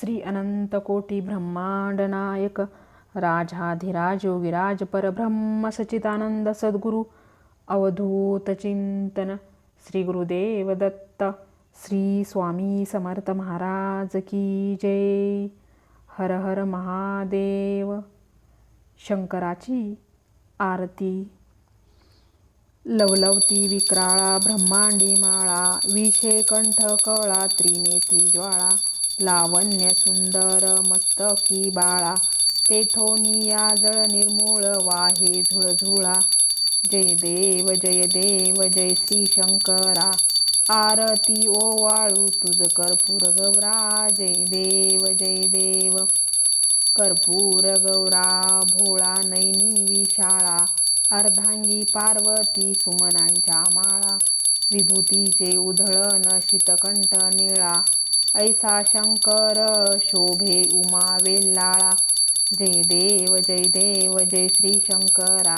श्री अनंत कोटी ब्रह्मांड नायक राजाधिराज योगिराज परब्रह्म सचिदानंद सद्गुरु अवधूत चिंतन श्री गुरुदेव दत्त श्री स्वामी समर्थ महाराज की जय। हर हर महादेव। शंकराची आरती। लवलवती विक्राळा ब्रह्मांडी माळा विषे कंठ कळा त्रिनेत्री ज्वाळा लावण्य सुंदर मस्तकी बाळा. तेथोनिया जळ निर्मूळ वाहे झुळझुळा. जय देव जय देव जय श्री शंकरा. आरती ओ वाळू तुझ कर्पूर गौरा. जय देव जय देव. कर्पूर गौरा भोळा नैनी विशाळा. अर्धांगी पार्वती सुमनांच्या माळा. विभूतीचे उधळण शीतकंठ निळा. ऐसा शंकर शोभे उमा वेल्लाळा। जय देव जय देव जय श्री शंकरा।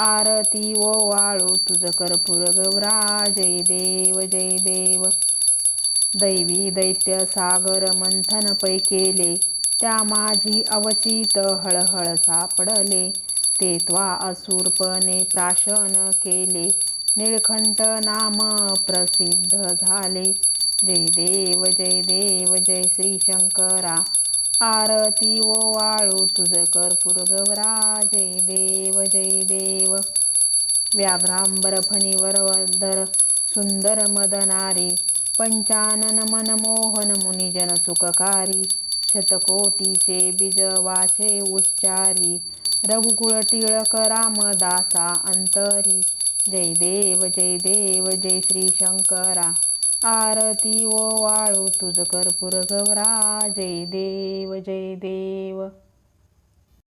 आरती ओ वाळू तुझ कर्पूर गौरा। जय देव जय देव। दैवी दैत्य सागर मंथन पै केले। त्या माझी अवचित हळहळ सापडले। ते त्वा असुरपणे प्राशन केले। निळखंठ नाम प्रसिद्ध झाले। जय देव जय देव जय श्री शंकरा. आरती ओ वाळू तुझ कर्पूर गौरा जय देव जय देव. व्याघ्रांबर फणीवर सुंदर मदनारी. पंचानन मनमोहन मुनिजन सुखकारी. शतकोटीचे बीज वाचे उच्चारी. रघुकुळ टिळक रामदासा अंतरी. जय देव जय देव जय श्री शंकरा. आरती ओ वाळू तुझ कर्पूर गौरा जय देव जय देव.